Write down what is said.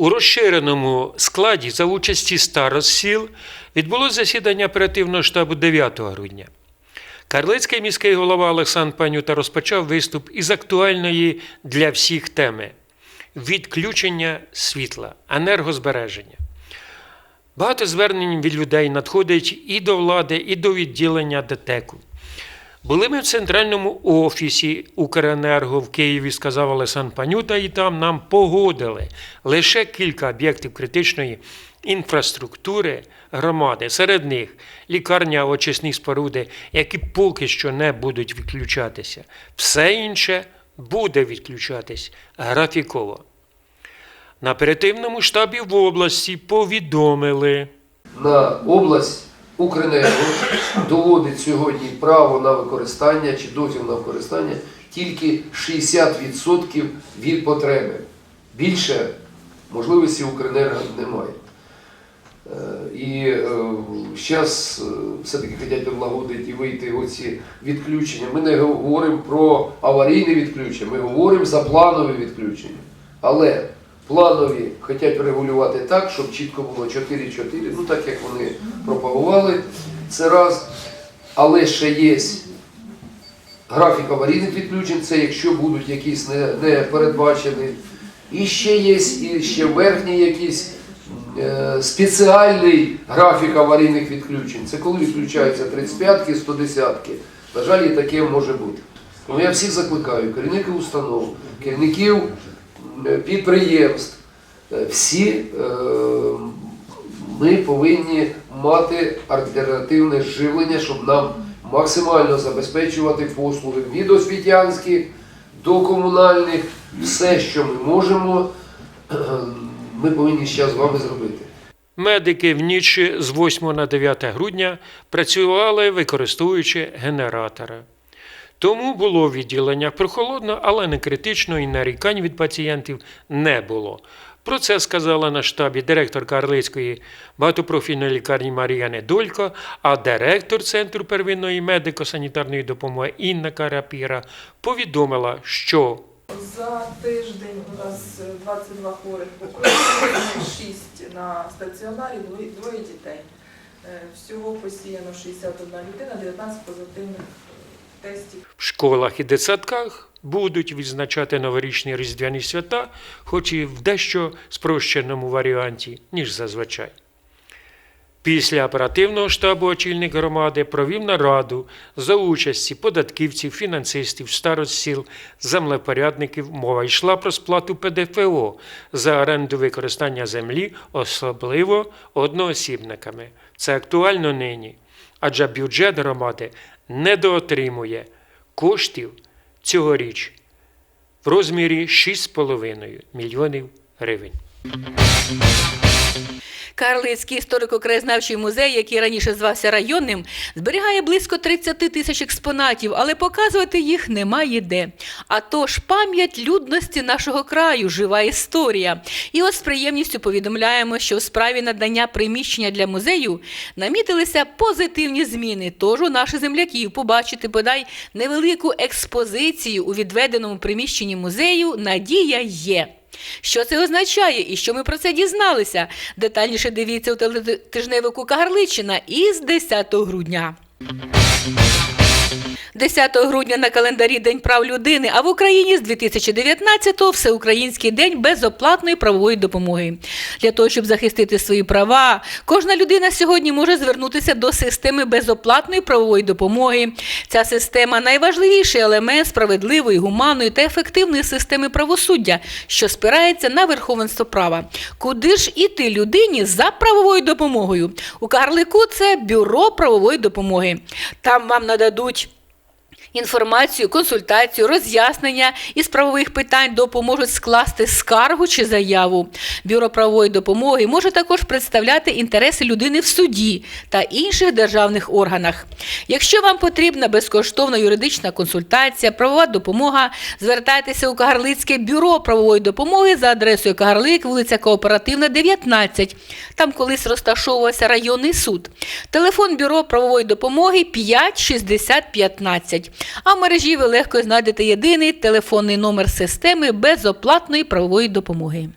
У розширеному складі за участі старост сіл відбулося засідання оперативного штабу 9 грудня. Карлицький міський голова Олександр Панюта розпочав виступ із актуальної для всіх теми відключення світла, енергозбереження. Багато звернень від людей надходить і до влади, і до відділення ДТЕКу. Були ми в центральному офісі Укренерго в Києві, сказав Олександр Панюта, і там нам погодили лише кілька об'єктів критичної інфраструктури громади. Серед них лікарня, очисні споруди, які поки що не будуть відключатися. Все інше буде відключатись графіково. На оперативному штабі в області повідомили. на область Укренерго доводить сьогодні право на використання чи дозвіл на використання тільки 60% від потреби. Більше можливості Укренерго немає. Е, І зараз все-таки хочуть облагодити і вийти оці відключення. Ми не говоримо про аварійне відключення, ми говоримо за планове відключення. Але планові хочуть врегулювати так, щоб чітко було 4-4, ну так як вони пропагували, це раз. Але ще є графік аварійних відключень, це якщо будуть якісь не, не передбачені. І ще є і ще верхній якийсь е, спеціальний графік аварійних відключень. Це коли відключаються 35-ки, 110-ки. На жаль, і таке може бути. Тому я всіх закликаю, керівників установ, керівників підприємств, е, всі е, ми повинні мати альтернативне живлення, щоб нам максимально забезпечувати послуги від освітянських до комунальних, все, що ми можемо, е, ми повинні зараз з вами зробити. Медики в ніч з 8 на 9 грудня працювали, використовуючи генератори. Тому було в відділеннях прохолодно, але не критично і нарікань від пацієнтів не було. Про це сказала на штабі директор Карлицької багатопрофільної лікарні Марія Недолько, а директор Центру первинної медико-санітарної допомоги Інна Карапіра повідомила, що За тиждень у нас е, 22 хворих покойних, 6 на стаціонарі, двоє дітей. Е, Всього посіяно 61 людина, 19 позитивних е. В школах і дитсадках будуть відзначати новорічні різдвяні свята, хоч і в дещо спрощеному варіанті, ніж зазвичай. Після оперативного штабу очільник громади провів нараду за участі податківців, фінансистів, старост сіл, землепорядників. Мова йшла про сплату ПДФО за оренду використання землі, особливо одноосібниками. Це актуально нині, адже бюджет громади недоотримує коштів цьогоріч в розмірі 6,5 мільйонів гривень. Карлицький історико-краєзнавчий музей, який раніше звався районним, зберігає близько 30 тисяч експонатів, але показувати їх немає де. А тож пам'ять людності нашого краю, жива історія. І от з приємністю повідомляємо, що в справі надання приміщення для музею намітилися позитивні зміни. Тож у наших земляків побачити бодай невелику експозицію у відведеному приміщенні музею надія є. Що це означає і що ми про це дізналися? Детальніше дивіться у телетижневику Кагарличина із 10 грудня. 10 грудня на календарі День прав людини, а в Україні з 2019-го Всеукраїнський день безоплатної правової допомоги. Для того, щоб захистити свої права, кожна людина сьогодні може звернутися до системи безоплатної правової допомоги. Ця система найважливіший елемент справедливої, гуманної та ефективної системи правосуддя, що спирається на верховенство права. Куди ж іти людині за правовою допомогою? У Карлику це бюро правової допомоги. Там вам нададуть. Інформацію, консультацію, роз'яснення із правових питань допоможуть скласти скаргу чи заяву. Бюро правової допомоги може також представляти інтереси людини в суді та інших державних органах. Якщо вам потрібна безкоштовна юридична консультація, правова допомога, звертайтеся у Кагарлицьке бюро правової допомоги за адресою Кагарлик, вулиця Кооперативна, 19. Там колись розташовувався районний суд. Телефон бюро правової допомоги 5 60 15. А в мережі ви легко знайдете єдиний телефонний номер системи безоплатної правової допомоги.